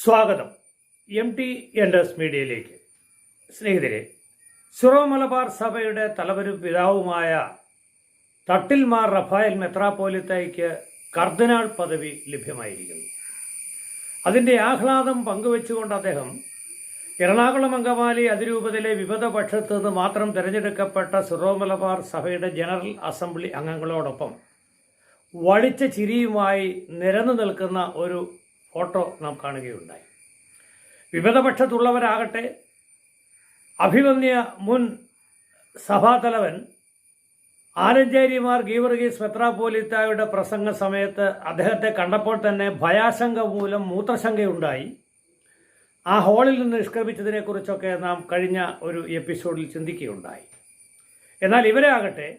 സ്വാഗതം. M T enters മീഡിയയിലേക്ക്. സ്നേഹിതരെ സുറോ മലബാർ സഭയുടെ തലവരും പിതാവുമായ തട്ടിൽമാർ റഫായൽ മെത്രാപ്പോലിത്തയ്ക്ക് കർദിനാൾ പദവി ലഭ്യമായിരിക്കുന്നു. അതിന്റെ ആഹ്ലാദം പങ്കുവെച്ചുകൊണ്ട് അദ്ദേഹം എറണാകുളം അങ്കമാലി അതിരൂപതയിലെ വിവിധ പക്ഷത്തു നിന്ന് മാത്രം തിരഞ്ഞെടുക്കപ്പെട്ട സുറോ മലബാർ സഭയുടെ ജനറൽ അസംബ്ലി അംഗങ്ങളോടൊപ്പം വടിച്ച ചിരിയുമായി നിരന്നു നിൽക്കുന്ന ഒരു ഫോട്ടോ നാം കാണുകയുണ്ടായി. വിമതപക്ഷത്തുള്ളവരാകട്ടെ അഭിമന്യ മുൻ സഭാതലവൻ ആലഞ്ചേരിമാർ ഗീവർഗീസ് മെത്രാപോലിത്തായുടെ പ്രസംഗ സമയത്ത് അദ്ദേഹത്തെ കണ്ടപ്പോൾ തന്നെ ഭയാശങ്ക മൂലം മൂത്രശങ്കയുണ്ടായി. ആ ഹാളിൽ നിന്ന് നിഷ്ക്രമിച്ചതിനെക്കുറിച്ചൊക്കെ നാം കഴിഞ്ഞ ഒരു എപ്പിസോഡിൽ ചിന്തിക്കുകയുണ്ടായി. എന്നാൽ ഇവരെ ആകട്ടെ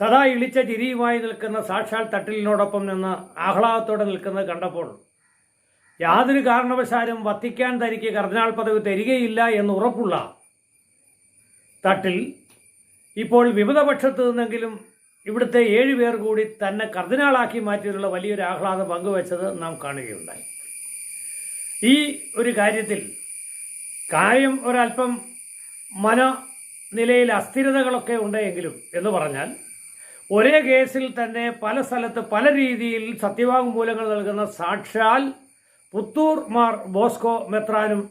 സദാ ഇളിച്ച ചിരിയുമായി നിൽക്കുന്ന സാക്ഷാൽ തട്ടിലിനോടൊപ്പം നിന്ന് ആഹ്ലാദത്തോടെ നിൽക്കുന്നത് കണ്ടപ്പോൾ യാതൊരു കാരണവശാലും വത്തിക്കാൻ തനിക്ക് കർദിനാൾ പദവി തരികയില്ല എന്ന് ഉറപ്പുള്ള തട്ടിൽ ഇപ്പോൾ വിമത പക്ഷത്ത് നിന്നെങ്കിലും ഇവിടുത്തെ ഏഴ് പേർ കൂടി തന്നെ കർദിനാളാക്കി മാറ്റിയതിലുള്ള വലിയൊരു ആഹ്ലാദം പങ്കുവച്ചത് നാം കാണുകയുണ്ടായി. ഈ ഒരു കാര്യത്തിൽ കാര്യം ഒരല്പം മനനിലയിൽ അസ്ഥിരതകളൊക്കെ ഉണ്ടെങ്കിലും എന്ന് പറഞ്ഞാൽ ഒരേ കേസിൽ തന്നെ പല സ്ഥലത്ത് പല രീതിയിൽ സത്യവാങ്മൂലങ്ങൾ നൽകുന്ന സാക്ഷാൽ പുത്തൂർ മാർ ബോസ്കോ മെത്രാനും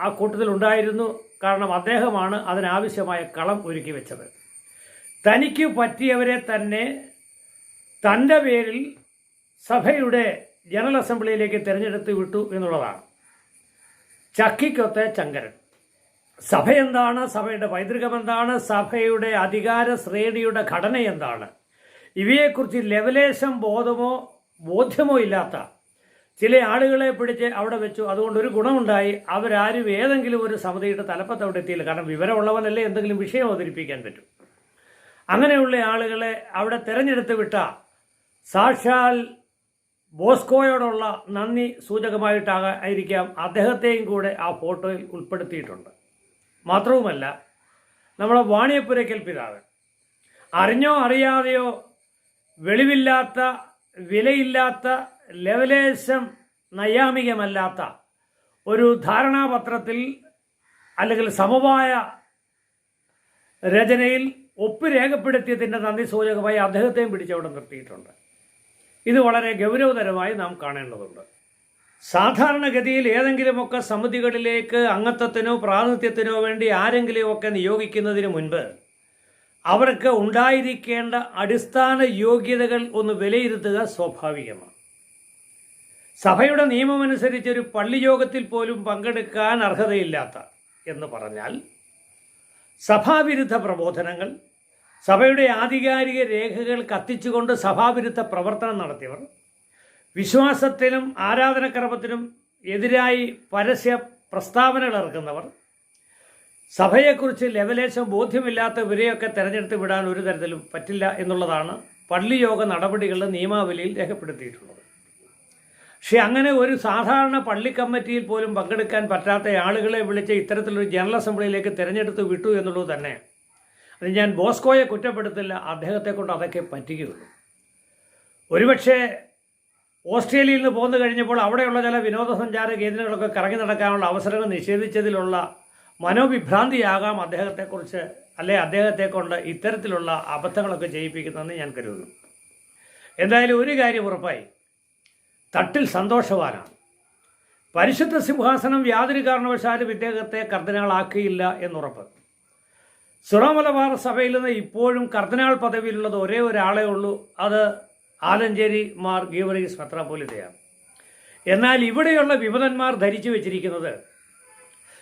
ആ കൂട്ടത്തിൽ ഉണ്ടായിരുന്നു കാരണം അദ്ദേഹമാണ് അതിനാവശ്യമായ കളം ഒരുക്കി വെച്ചത്. തനിക്ക് പറ്റിയവരെ തന്നെ തന്റെ പേരിൽ സഭയുടെ ജനറൽ അസംബ്ലിയിലേക്ക് തിരഞ്ഞെടുത്ത് വിട്ടു എന്നുള്ളതാണ്. ചക്കിക്കൊത്തെ ചങ്കരൻ. സഭ എന്താണ്? സഭയുടെ പൈതൃകം എന്താണ്? സഭയുടെ അധികാര ശ്രേണിയുടെ ഘടന എന്താണ്? ഇവയെക്കുറിച്ച് ലവലേശം ബോധമോ ബോധ്യമോ ഇല്ലാത്ത ചില ആളുകളെ പിടിച്ച് അവിടെ വെച്ചു. അതുകൊണ്ട് ഒരു ഗുണമുണ്ടായി. അവരാരും ഏതെങ്കിലും ഒരു സമിതിയുടെ തലപ്പത്ത് അവിടെ എത്തിയില്ല. കാരണം വിവരമുള്ളവനല്ലേ എന്തെങ്കിലും വിഷയം അവതരിപ്പിക്കാൻ പറ്റും. അങ്ങനെയുള്ള ആളുകളെ അവിടെ തിരഞ്ഞെടുത്ത് വിട്ട സാക്ഷാൽ ബോസ്കോയോടുള്ള നന്ദി സൂചകമായിട്ടായിരിക്കാം അദ്ദേഹത്തെയും കൂടെ ആ ഫോട്ടോയിൽ ഉൾപ്പെടുത്തിയിട്ടുണ്ട്. മാത്രവുമല്ല നമ്മളെ വാണിയപ്പുരയ്ക്കൽ പിതാവ്. അറിഞ്ഞോ അറിയാതെയോ വെളിവില്ലാത്ത വിലയില്ലാത്ത ലെവലേശം നൈയാമികമല്ലാത്ത ഒരു ധാരണാപത്രത്തിൽ അല്ലെങ്കിൽ സമവായ രചനയിൽ ഒപ്പ് രേഖപ്പെടുത്തിയതിന്റെ നന്ദി സൂചകമായി അദ്ദേഹത്തെയും പിടിച്ചവിടെ നിർത്തിയിട്ടുണ്ട്. ഇത് വളരെ ഗൗരവതരമായി നാം കാണേണ്ടതുണ്ട്. സാധാരണഗതിയിൽ ഏതെങ്കിലുമൊക്കെ സമിതികളിലേക്ക് അംഗത്വത്തിനോ പ്രാതിനിധ്യത്തിനോ വേണ്ടി ആരെങ്കിലുമൊക്കെ നിയോഗിക്കുന്നതിന് മുൻപ് അവർക്ക് ഉണ്ടായിരിക്കേണ്ട അടിസ്ഥാന യോഗ്യതകൾ ഒന്ന് വിലയിരുത്തുക സ്വാഭാവികമാണ്. സഭയുടെ നിയമമനുസരിച്ച് ഒരു പള്ളിയോഗത്തിൽ പോലും പങ്കെടുക്കാൻ അർഹതയില്ലാത്ത എന്ന് പറഞ്ഞാൽ സഭാവിരുദ്ധ പ്രബോധനങ്ങൾ സഭയുടെ ആധികാരിക രേഖകൾ കത്തിച്ചുകൊണ്ട് സഭാവിരുദ്ധ പ്രവർത്തനം നടത്തിയവർ വിശ്വാസത്തിനും ആരാധനക്രമത്തിനും എതിരായി പരസ്യ പ്രസ്താവനകൾ ഇറക്കുന്നവർ സഭയെക്കുറിച്ച് ലെവലേശം ബോധ്യമില്ലാത്തവരെയൊക്കെ തെരഞ്ഞെടുത്ത് വിടാൻ ഒരു തരത്തിലും പറ്റില്ല എന്നുള്ളതാണ് പള്ളിയോഗ നടപടികളുടെ നിയമാവലിയിൽ രേഖപ്പെടുത്തിയിട്ടുള്ളത്. പക്ഷെ അങ്ങനെ ഒരു സാധാരണ പള്ളി കമ്മിറ്റിയിൽ പോലും പങ്കെടുക്കാൻ പറ്റാത്ത ആളുകളെ വിളിച്ച് ഇത്തരത്തിലൊരു ജനറൽ അസംബ്ലിയിലേക്ക് തിരഞ്ഞെടുത്ത് വിട്ടു എന്നുള്ളത് തന്നെ. അത് ഞാൻ ബോസ്കോയെ കുറ്റപ്പെടുത്തില്ല അദ്ദേഹത്തെ കൊണ്ട് അതൊക്കെ പറ്റുകയുള്ളൂ ഒരുപക്ഷെ ഓസ്ട്രേലിയയിൽ നിന്ന് പോന്നു കഴിഞ്ഞപ്പോൾ അവിടെയുള്ള ചില വിനോദസഞ്ചാര കേന്ദ്രങ്ങളൊക്കെ കറങ്ങി നടക്കാനുള്ള അവസരങ്ങൾ നിഷേധിച്ചതിലുള്ള മനോവിഭ്രാന്തിയാകാം അദ്ദേഹത്തെക്കുറിച്ച് അല്ലെ അദ്ദേഹത്തെ കൊണ്ട് ഇത്തരത്തിലുള്ള അബദ്ധങ്ങളൊക്കെ ചെയ്യിപ്പിക്കുന്നതെന്ന് ഞാൻ കരുതുന്നു. എന്തായാലും ഒരു കാര്യം ഉറപ്പായി. തട്ടിൽ സന്തോഷവാനാണ്. പരിശുദ്ധ സിംഹാസനം യാതൊരു കാരണവശാലും ഇദ്ദേഹത്തെ കർദിനാളാക്കിയില്ല എന്നുറപ്പ്. സുറമലബാർ സഭയിൽ നിന്ന് ഇപ്പോഴും കർദ്ദനാൾ പദവിയിലുള്ളത് ഒരേ ഒരാളേ ഉള്ളൂ. അത് ആലഞ്ചേരി മാർ ഗീവറീസ് മെത്രാപോലിതയാണ് എന്നാൽ ഇവിടെയുള്ള വിമതന്മാർ ധരിച്ചു വെച്ചിരിക്കുന്നത്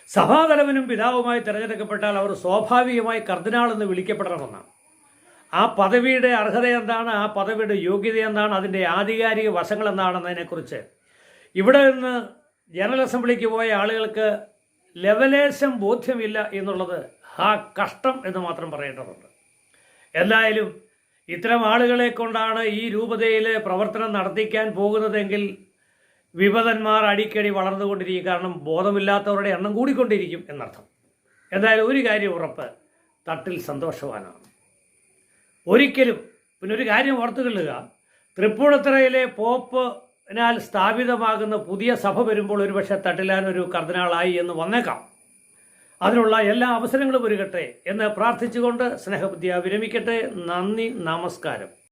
സഭാതലവനും പിതാവുമായി തിരഞ്ഞെടുക്കപ്പെട്ടാൽ അവർ സ്വാഭാവികമായി കർദ്ദനാൾ എന്ന് വിളിക്കപ്പെടണമെന്നാണ്. ആ പദവിയുടെ അർഹത എന്താണ്? ആ പദവിയുടെ യോഗ്യത എന്താണ്? അതിന്റെ ആധികാരിക വശങ്ങൾ എന്താണെന്നതിനെക്കുറിച്ച് ഇവിടെ നിന്ന് ജനറൽ അസംബ്ലിക്ക് പോയ ആളുകൾക്ക് ലെവലേശം ബോധ്യമില്ല എന്നുള്ളത് ആ കഷ്ടം എന്ന് മാത്രം പറയേണ്ടതുണ്ട്. എന്തായാലും ഇത്തരം ആളുകളെ കൊണ്ടാണ് ഈ രൂപതയിൽ പ്രവർത്തനം നടത്തിക്കാൻ പോകുന്നതെങ്കിൽ വിപതന്മാർ അടിക്കടി വളർന്നുകൊണ്ടിരിക്കും. കാരണം ബോധമില്ലാത്തവരുടെ എണ്ണം കൂടിക്കൊണ്ടിരിക്കും എന്നർത്ഥം. എന്തായാലും ഒരു കാര്യം ഉറപ്പ് തട്ടിൽ സന്തോഷവാനാണ്. ഒരിക്കലും പിന്നെ ഒരു കാര്യം ഓർത്തുകൊള്ളുക. തൃപ്പൂണിത്തറയിലെ പോപ്പ് നാൽ സ്ഥാപിതമാകുന്ന പുതിയ സഭ വരുമ്പോൾ ഒരുപക്ഷെ തട്ടിലാൻ ഒരു കർദിനാളായി എന്ന് വന്നേക്കാം. അതിനുള്ള എല്ലാ അവസരങ്ങളും ഒരുക്കട്ടെ എന്ന് പ്രാർത്ഥിച്ചുകൊണ്ട് സ്നേഹബുദ്ധിയ വിരമിക്കട്ടെ. നന്ദി നമസ്കാരം.